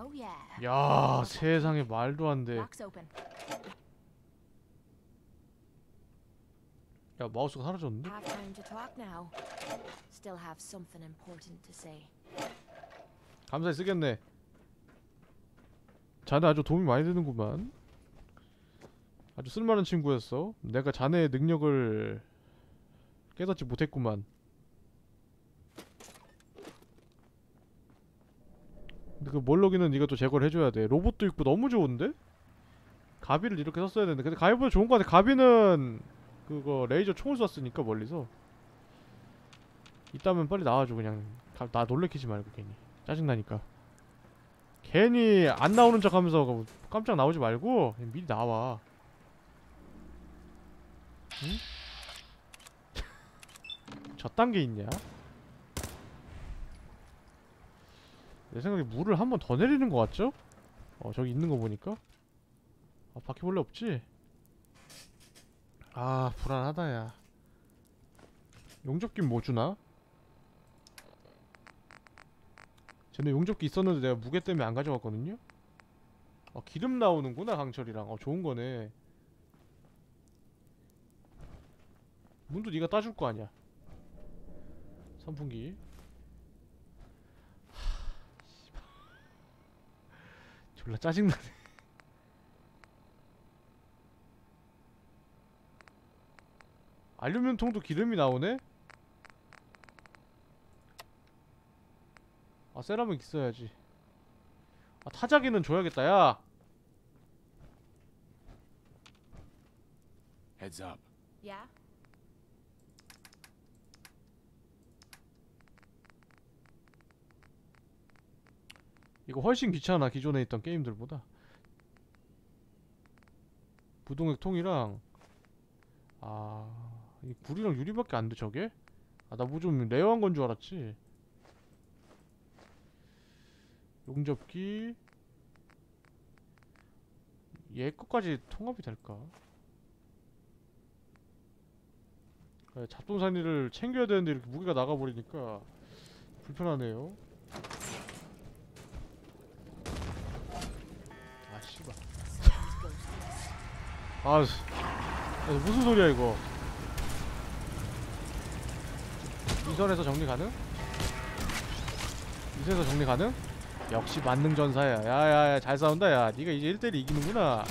Oh. 야 세상에 말도 안돼. 야 마우스가 사라졌는데? 감사히 쓰겠네 자네 아주 도움이 많이 되는구만 아주 쓸만한 친구였어 내가 자네의 능력을 깨닫지 못했구만 근데 그 몰록이는 이것도 제거를 해줘야 돼. 로봇도 있고 너무 좋은데? 가비를 이렇게 썼어야 되는데. 근데 가비보다 좋은 거 같아. 가비는 그거 레이저 총을 쐈으니까 멀리서. 있다면 빨리 나와줘 그냥. 가- 나 놀래키지 말고 괜히. 짜증나니까. 괜히 안 나오는 척 하면서 깜짝 나오지 말고 미리 나와. 응? 저딴 게 있냐? 내 생각에 물을 한 번 더 내리는 것 같죠? 어 저기 있는 거 보니까 아 바퀴벌레 없지? 아 불안하다 야 용접기 뭐 주나? 전에 용접기 있었는데 내가 무게 때문에 안 가져갔거든요? 어 기름 나오는구나 강철이랑 어 좋은 거네 문도 네가 따줄 거 아니야 선풍기 하, 씨발. 졸라 짜증나네 알루미늄 통도 기름이 나오네? 아 세라믹 있어야지 아 타자기는 줘야겠다 야 Heads up. Yeah? 이거 훨씬 귀찮아 기존에 있던 게임들보다 부동액 통이랑 아이 불이랑 유리밖에 안 돼 저게? 아 나 뭐 좀 레어한 건 줄 알았지 용접기 얘 것까지 통합이 될까? 아, 잡동사니를 챙겨야 되는데 이렇게 무게가 나가버리니까 불편하네요 아 씨발. 아 씨. 야, 무슨 소리야 이거 이 선에서 정리 가능? 이 선에서 정리 가능? 역시 만능 전사야 야야야 잘 싸운다 야 니가 이제 1대1 이기는구나?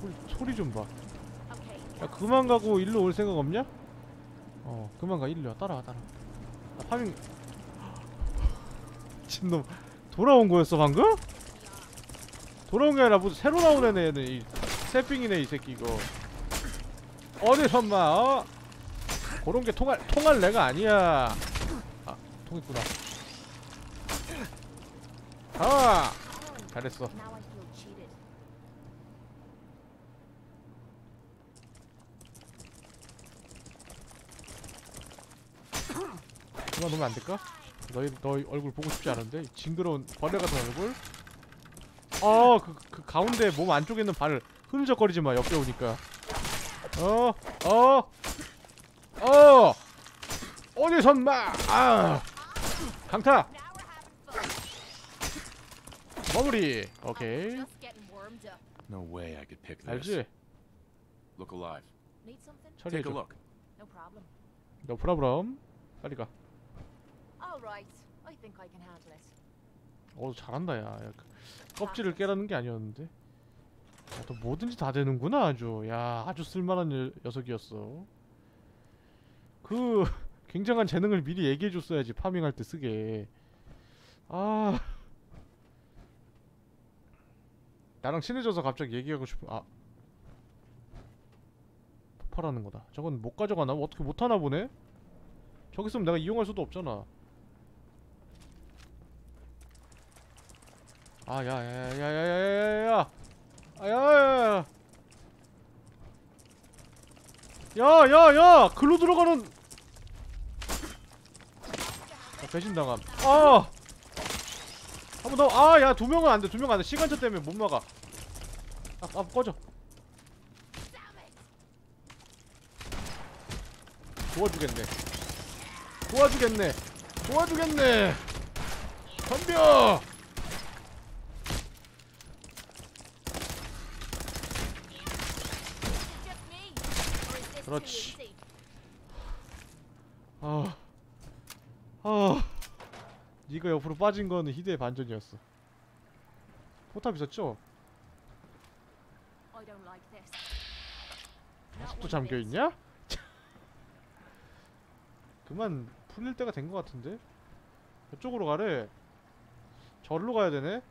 소리, 소리 좀봐 Okay. 야 그만 가고 일로 올 생각 없냐? 어 그만 가. 일로 와. 따라와 따라와. 아 파밍. 미친놈. 돌아온 거였어 방금? 돌아온 게 아니라 뭐 새로 나온 애네 얘는 이 새삥이네 이 새끼 이거. 어디 선마 어? 그런 게 통할 통할 내가 아니야. 아 통했구나. 아 잘했어 그만 놓으면 안 될까? 너희 너희 얼굴 보고 싶지 않은데 이 징그러운 벌레 같은 얼굴. 어그 그 가운데 몸 안쪽에 있는 발 흐느적거리지 마 옆에 오니까. 어 어. 어. 어디선 마. 아. 강타. 마무리. 오케이. No way I could pick this. 알지? Look alive. Need something? Take a 처리해줘. look. No problem. 너 프라브람. 빨리 가. All right. I think I can handle it. 어 잘한다 야. 야 그, 껍질을 깨라는 게 아니었는데. 야, 너 뭐든지 다 되는구나 아주. 야 아주 쓸만한 녀, 녀석이었어. 그 굉장한 재능을 미리 얘기해줬어야지 파밍할 때 쓰게. 아. 나랑 친해져서 갑자기 얘기하고 싶어. 아. 폭발하는 거다. 저건 못 가져가나? 어떻게 못 하나 보네? 저기 있으면 내가 이용할 수도 없잖아. 아, 야 야 야 야 야 야야야 야, 야, 야, 야, 야, 글로 들어가는. 아, 배신당함. 아, 한번 더. 아, 야, 두 명은 안 돼, 두 명은 안 돼. 시간차 때문에 못 막아. 아, 아, 꺼져. 도와주겠네. 도와주겠네. 도와주겠네. 덤벼! 그렇지. 아, 아, 네가 옆으로 빠진 거는 희대의 반전이었어. 포탑 있었죠? 아직도 one 잠겨 bit. 있냐? 그만 풀릴 때가 된 것 같은데? 저쪽으로 가래. 절로 가야 되네.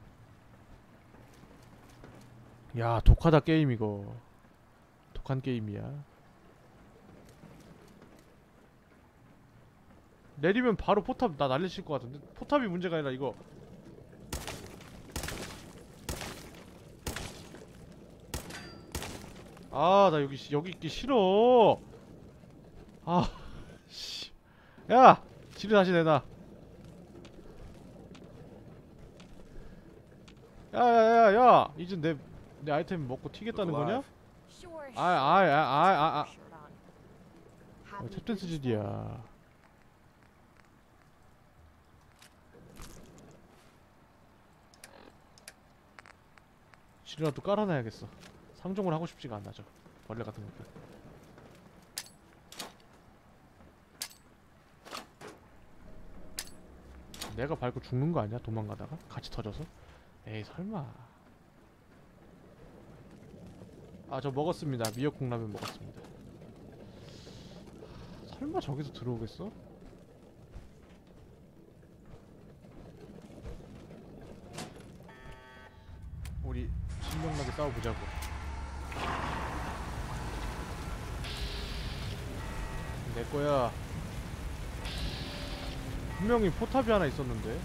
야, 독하다 게임 이거. 독한 게임이야. 내리면 바로 포탑 나 날리실 것 같은데 포탑이 문제가 아니라 이거 아 나 여기 시- 여기 있기 싫어 아 씨. 야 지뢰 다시 내놔 야야야야 이제 내 내 아이템 먹고 튀겠다는 거냐? alive. Sure. 아아아아아 Shirt on. Have 어, 탭댄스 질이야 지뢰라도 깔아놔야겠어. 상종을 하고 싶지가 않아 저. 벌레 같은 것들. 내가 밟고 죽는 거 아니야? 도망가다가? 같이 터져서? 에이 설마. 아 저 먹었습니다. 미역국 라면 먹었습니다. 설마 저기서 들어오겠어? 우리 신명나게 싸워보자고. 내 거야. 분명히 포탑이 하나 있었는데.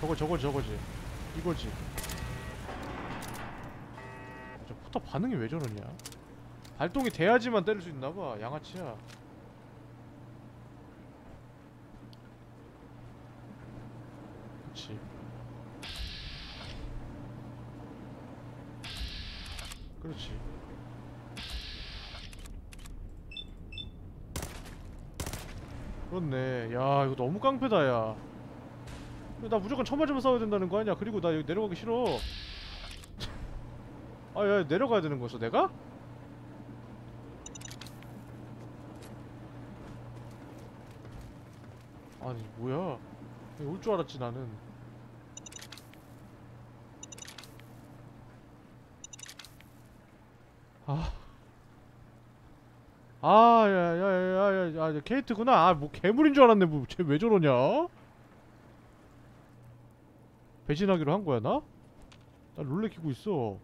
저거 저거 저거지. 이거지. 저 포탑 반응이 왜 저러냐? 발동이 돼야지만 때릴 수 있나봐 양아치야 그치 그렇지 그렇네 야 이거 너무 깡패다 야나 무조건 처맞으면 싸워야 된다는 거 아니야? 그리고 나 여기 내려가기 싫어. 아야 내려가야 되는 거였어 내가? 아니 뭐야? 올 줄 알았지 나는. 아. 아, 야, 야, 야, 야, 야, 야, 케이트구나. 아, 뭐 괴물인 줄 알았네. 뭐, 쟤 왜 저러냐? 배신하기로 한 거야, 나? 나 롤레키고 있어.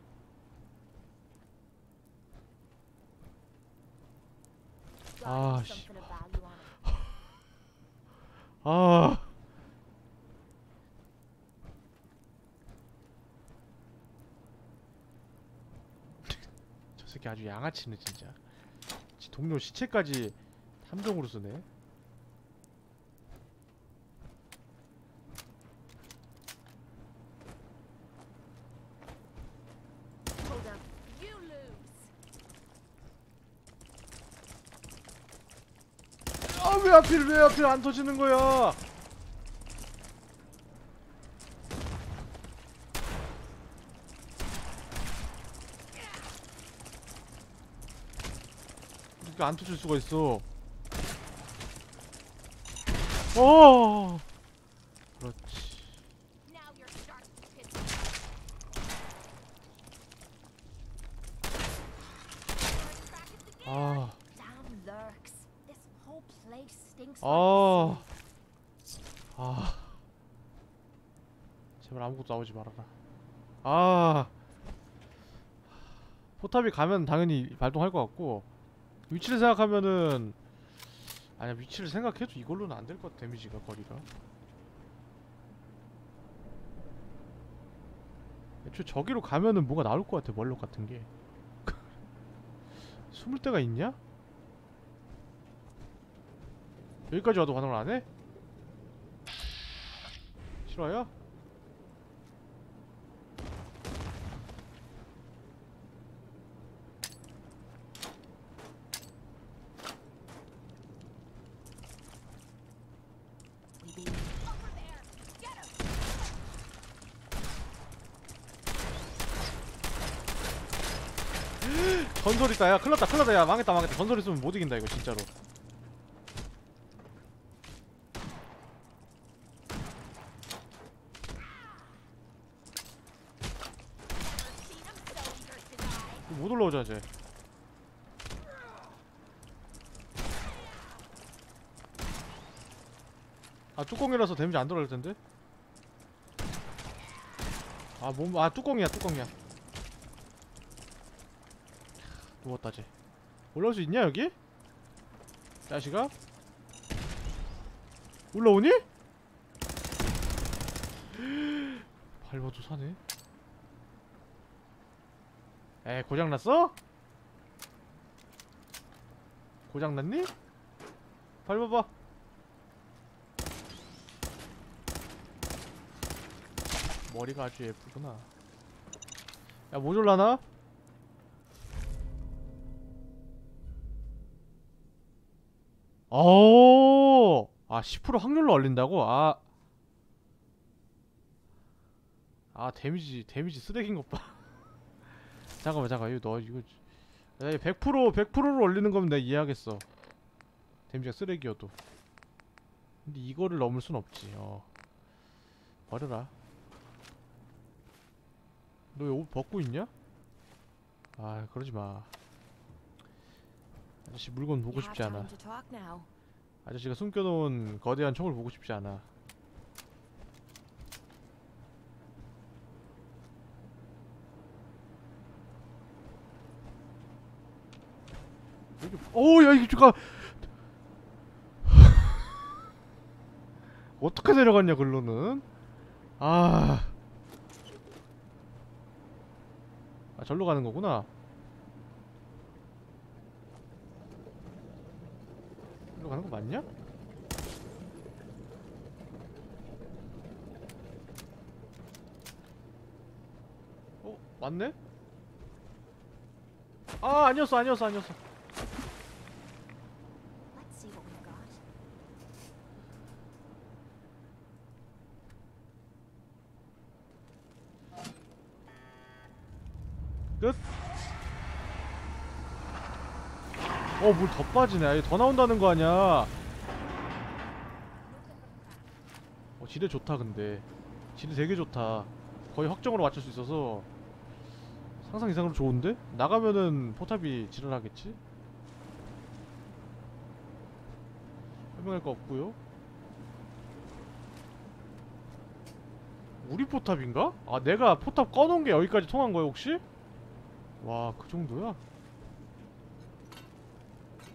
Gotta Ah, be 씨. 아. 저 새끼 아주 양아치네, 진짜. 지 동료 시체까지 탐정으로 쓰네. Hold up. You lose. 아, 왜 하필, 왜 하필 안 터지는 거야? 이렇게 안 터질 수가 있어. 어. 그렇지. 아, 아. 아. 제발 아무것도 나오지 말아라. 아. 포탑이 가면 당연히 발동할 것 같고 위치를 생각하면은 아니야 위치를 생각해도 이걸로는 안 될 것 같아 데미지가 거리가 애초에 저기로 가면은 뭐가 나올 것 같아 멀록 같은 게 숨을 데가 있냐? 여기까지 와도 반응을 안 해? 싫어요? 전설 있다. 야 큰일났다 큰일났다. 야 망했다 망했다. 전설 있으면 못 이긴다 이거 진짜로. 못 올라오자 이제. 아 뚜껑이라서 데미지 안 들어갈 텐데? 아몸아 뚜껑이야 뚜껑이야 누웠다 쟤 올라올 수 있냐 여기? 자식아? 올라오니? 밟아도 사네 에 고장났어? 고장났니? 밟아봐 머리가 아주 예쁘구나 야 모졸라나? 오! 아, 10% 확률로 얼린다고? 아. 아, 데미지, 데미지 쓰레기인 것 봐. 잠깐만, 잠깐. 이거 너, 이거. 야, 100%, 100%로 올리는 거면 내가 이해하겠어. 데미지가 쓰레기여도. 근데 이거를 넘을 순 없지, 어. 버려라. 너옷 벗고 있냐? 아, 그러지 마. 아저씨 물건 보고 싶지 않아. 아저씨가 숨겨놓은 거대한 총을 보고 싶지 않아. 여기, 오, 야, 이게 잠깐. 어떻게 내려갔냐, 글로는? 아. 아, 절로 가는 거구나. 절로 가는 거 맞냐? 어? 맞네? 아 아니었어 아니었어 아니었어 어 물 더 빠지네 아예 더 나온다는 거 아니야 어 지뢰 좋다 근데 지뢰 되게 좋다 거의 확정으로 맞출 수 있어서 상상 이상으로 좋은데? 나가면은 포탑이 지랄하겠지? 설명할 거 없고요 우리 포탑인가? 아 내가 포탑 꺼놓은 게 여기까지 통한 거야 혹시? 와 그 정도야?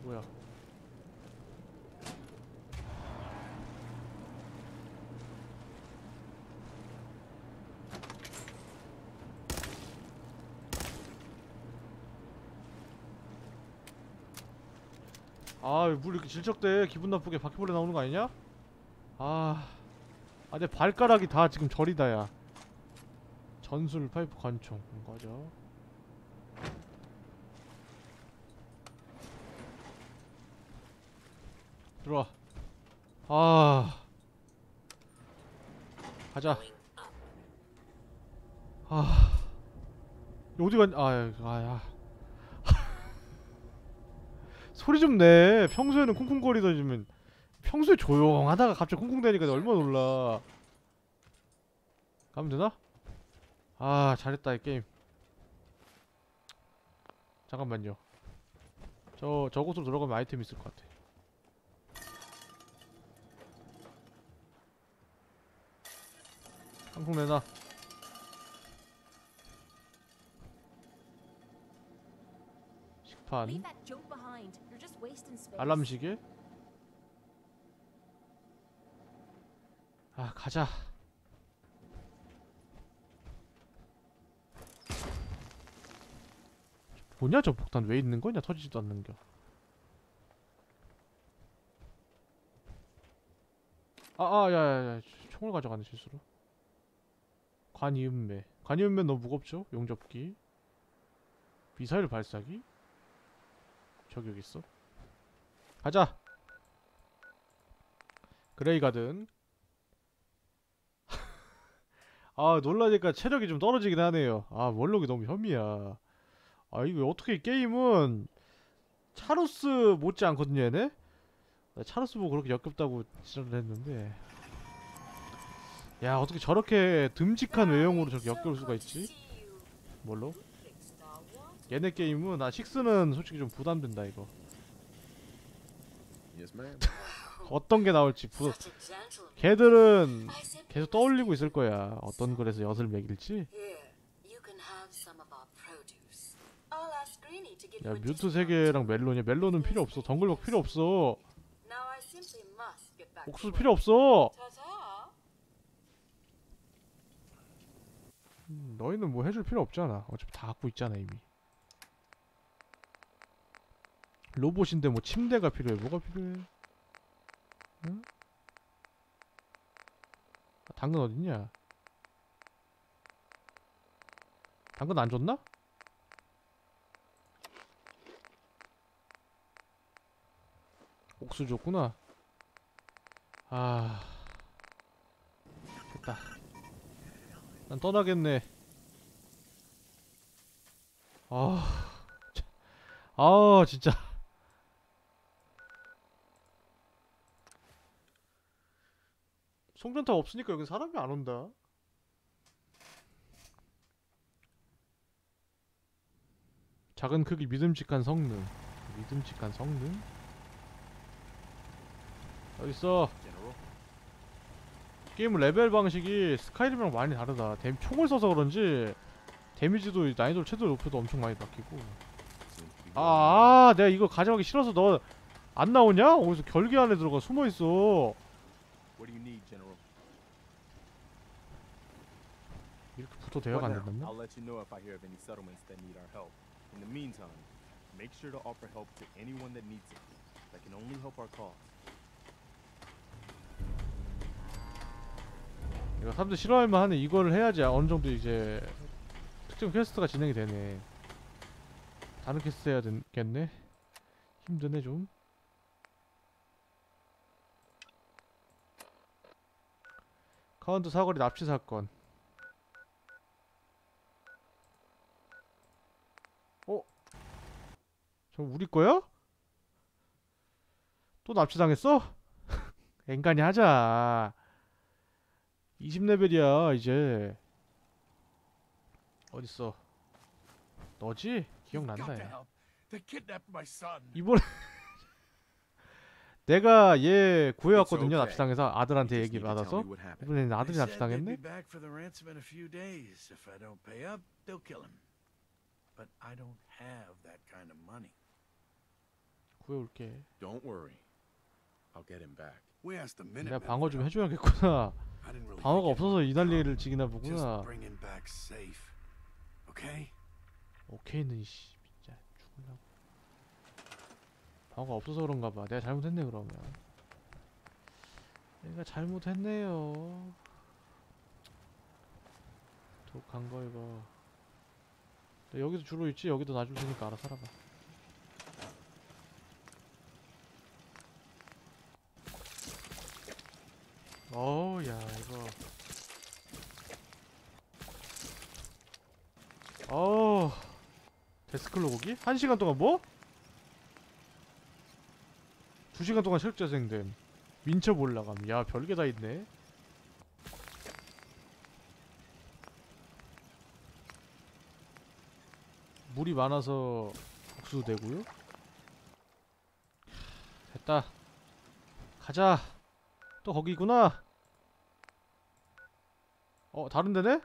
뭐야? 아물 이렇게 질척대. 기분 나쁘게 바퀴벌레 나오는 거 아니냐? 아... 아내 발가락이 다 지금 저리다 야. 전술 파이프 관총. 거죠 들어와. 아. 가자. 아. 어디 갔 아야 아야. 소리 좀 내. 평소에는 쿵쿵거리더니면 평소에 조용하다가 갑자기 쿵쿵대니까 얼마나 놀라. 가면 되나? 아 잘했다 이 게임. 잠깐만요. 저 저곳으로 들어가면 아이템 있을 것 같아 항공 내놔 식판. 알람 시계 아 가자. 뭐냐 저 폭탄? 왜 있는 거냐? 터지지도 않는겨. 아아 야야야 총을 가져가네 실수로 관이음매. 관이음매 너무 무겁죠? 용접기. 미사일 발사기? 저기 여기 있어. 가자. 그레이 가든. 아 놀라니까 체력이 좀 떨어지긴 하네요. 아 원록이 너무 혐이야. 아 이거 어떻게 이 게임은 차로스 못지 않거든요 얘네? 나 차로스 보고 그렇게 역겹다고 지랄을 했는데 야 어떻게 저렇게 듬직한 외형으로 저렇게 역겨울 수가 있지? 뭘로? 얘네 게임은 아 식스는 솔직히 좀 부담된다 이거. 어떤 게 나올지 부... 걔들은 계속 떠올리고 있을 거야. 어떤 글에서 엿을 먹일지. 야 뮤트 세개랑 멜론이야. 멜론은 필요 없어. 덩글벅 필요 없어. 옥수수 필요 없어 음, 너희는 뭐 해줄 필요 없잖아. 어차피 다 갖고 있잖아 이미. 로봇인데 뭐 침대가 필요해? 뭐가 필요해? 응? 아, 당근 어딨냐? 당근 안 줬나? 옥수 줬구나. 아 됐다 난 떠나겠네. 아, 참. 아 진짜. 송전탑 없으니까 여기 사람이 안 온다. 작은 크기 믿음직한 성능. 믿음직한 성능? 어딨어. 게임 레벨 방식이 스카이림이랑 많이 다르다 데 총을 써서 그런지 데미지도 난이도를 최대로 높여도 엄청 많이 바뀌고 아, 아 내가 이거 가져가기 싫어서 너 안 나오냐? 어디서 결계 안에 들어가 숨어있어? 이렇게 붙어 대화가 안 된다며? I'll let you know if I hear of any settlements that need our help. In the meantime, make sure to offer help to anyone that needs it. That can only help our cause. 이거 사람들 싫어할 만하네 이거를 해야지 어느 정도 이제 특정 퀘스트가 진행이 되네 다른 퀘스트 해야 되겠네 힘드네 좀 카운트 사거리 납치 사건 어? 저 우리 거야? 또 납치당했어? 앵간히 하자 20레벨이야 이제 어딨어 너지? 기억난다 야 They kidnapped my son. 이번에 내가 얘 구해왔거든요. 납치당해서 아들한테 얘기 받아서 They 아들이 납치당했네? 구해올게. 내가 방어 좀 해줘야겠구나 방어가 없어서 이 난리를. 지기나 보구나? 오케이는 씨. 진짜 죽을라고. 방어가 없어서 그런가 봐. 내가 잘못했네 그러면. 내가 잘못했네요. 독한 거 이거. 너 여기도 주로 있지? 여기도 놔줄 테니까 알아서 살아봐 어우 야 이거 어우 데스클로 고기? 한 시간 동안 뭐? 두 시간 동안 체력 재생됨 민첩 올라감 야 별게 다 있네 물이 많아서 국수 되고요 됐다 가자 또 거기구나 어 다른 데네?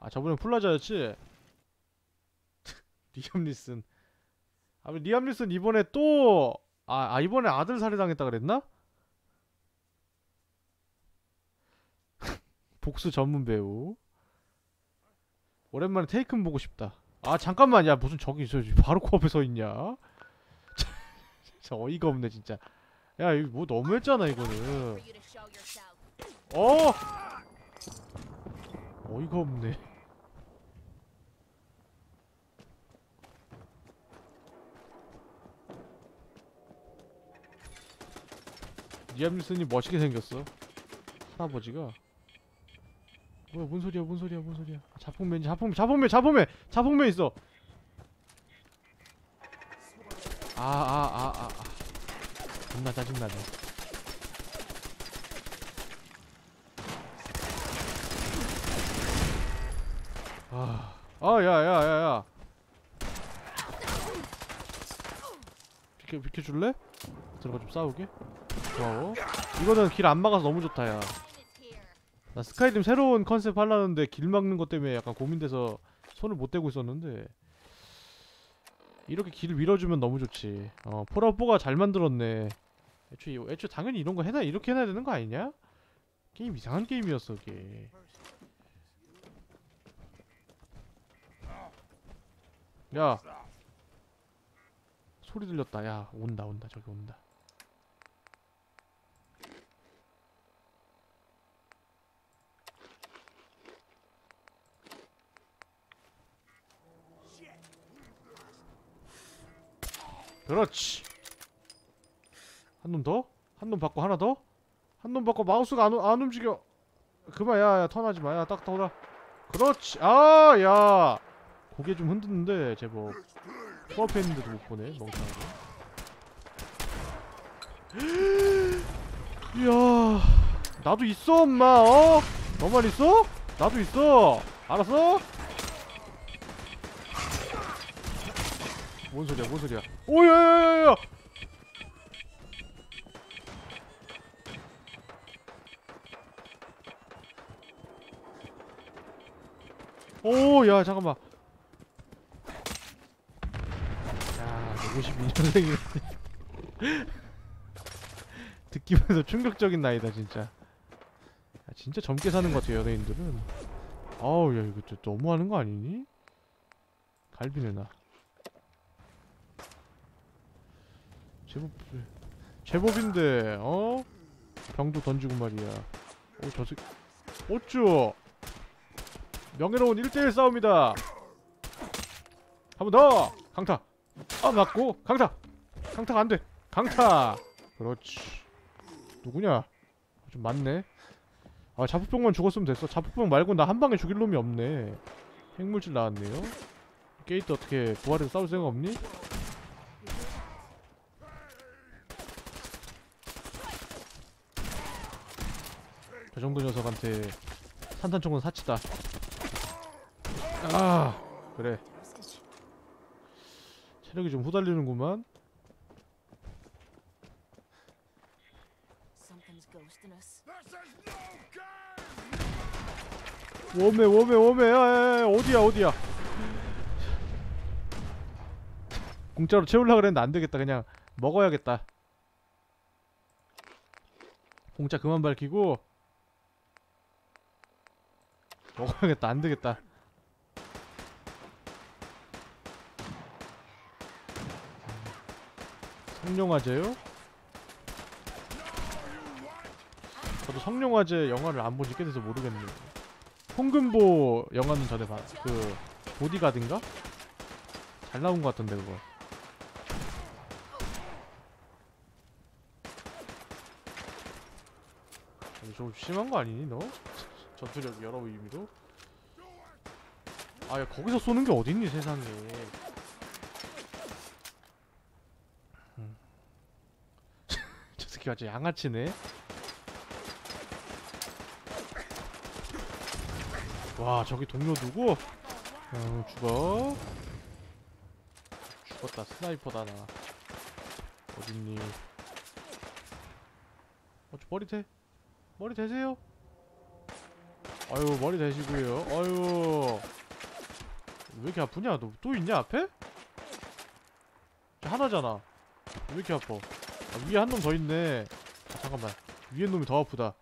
아 저번엔 플라자였지? 리암 리슨. 아 리암 리슨 이번에 또 아, 아 이번에 아들 살해당했다 그랬나? 복수 전문 배우. 오랜만에 테이큰 보고 싶다. 아 잠깐만. 야 무슨 저기 있어 바로 코앞에 서 있냐? 진짜 어이가 없네 진짜. 야 이거 뭐 너무했잖아 이거는. 어? 어이가 없네 닐슨이 멋있게 생겼어 할아버지가 뭐야 뭔 소리야 뭔 소리야 뭔 소리야 아, 자폭맨 자폭맨 자폭맨 자폭맨 자폭맨 있어 아아 아 아 아 존나 짜증나네 아, 아, 야, 야, 야, 야. 비켜, 비켜줄래? 들어가 좀 싸우게. 고마워. 이거는 길 안 막아서 너무 좋다, 야. 나 스카이림 새로운 컨셉 하려는데 길 막는 것 때문에 약간 고민돼서 손을 못 대고 있었는데 이렇게 길 밀어주면 너무 좋지. 어, 폴아포가 잘 만들었네. 애초에, 애초에 당연히 이런 거 해놔, 이렇게 해놔야 되는 거 아니냐? 게임 이상한 게임이었어, 이게. 야 소리 들렸다 야 온다 온다 저기 온다 그렇지. 한 놈 더? 한 놈 받고 하나 더? 한 놈 받고 마우스가 안, 우- 안 움직여. 그만 야야 턴하지 마 야 딱 돌아 그렇지. 아야. 고개 좀 흔드는데 제법. 코앞에 있는데도 못 보네 멍청하게. 이야. 나도 있어 엄마. 어? 너만 있어? 나도 있어. 알았어? 뭔 소리야 뭔 소리야? 오야야야야 오야 잠깐만. 야 52년생이네. 듣기만 해도 충격적인 나이다 진짜. 야, 진짜 젊게 사는 것 같아 연예인들은. 아우 야 이거 좀 너무하는 거 아니니? 갈비네 나 제법 제법인데 어? 병도 던지고 말이야 어저 새끼 어쭈 명예로운 1대1 싸움이다 한 번 더! 강타! 아 맞고 강타! 강타가 안돼! 강타! 그렇지 누구냐? 좀 많네 아 자폭병만 죽었으면 됐어 자폭병 말고 나 한 방에 죽일 놈이 없네 핵물질 나왔네요 게이트 어떻게 부활해서 싸울 생각 없니? 저 정도 녀석한테 산탄총은 사치다. 아 그래. 체력이 좀 후달리는구만. Something's ghosting us. 웜에 웜에 웜에 야야 야 어디야 어디야? 공짜로 채우려고 그랬는데 안되겠다. 그냥 먹어야겠다. 공짜 그만 밝히고 먹어야겠다 안되겠다 성룡화제요? 저도 성룡화제 영화를 안 본지 꽤 돼서 모르겠네요 홍금보 영화는 전에 봐. 그 보디가드인가? 잘 나온 것 같던데 그거. 좀 심한 거 아니니 너? 전투력 여러 의미로? 아야 거기서 쏘는 게 어딨니 세상에. 음. 저 새끼 아주 양아치네. 와 저기 동료 누구? 어 죽어 죽었다 스나이퍼다 나 어딨니 어, 저 머리 대 머리 대세요 아유 머리 대시고요. 아유. 왜 이렇게 아프냐? 너 또 있냐 앞에? 저 하나잖아. 왜 이렇게 아파? 아, 위에 한 놈 더 있네. 아, 잠깐만. 위에 놈이 더 아프다.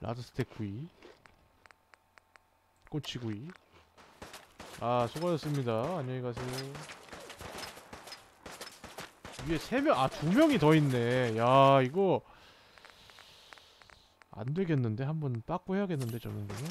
라드스텍 구이. 꼬치구이. 아 수고하셨습니다. 안녕히 가세요. 위에 세명아 두 명이 더 있네. 야 이거 안 되겠는데? 한번 빠꾸 해야겠는데 저 정도면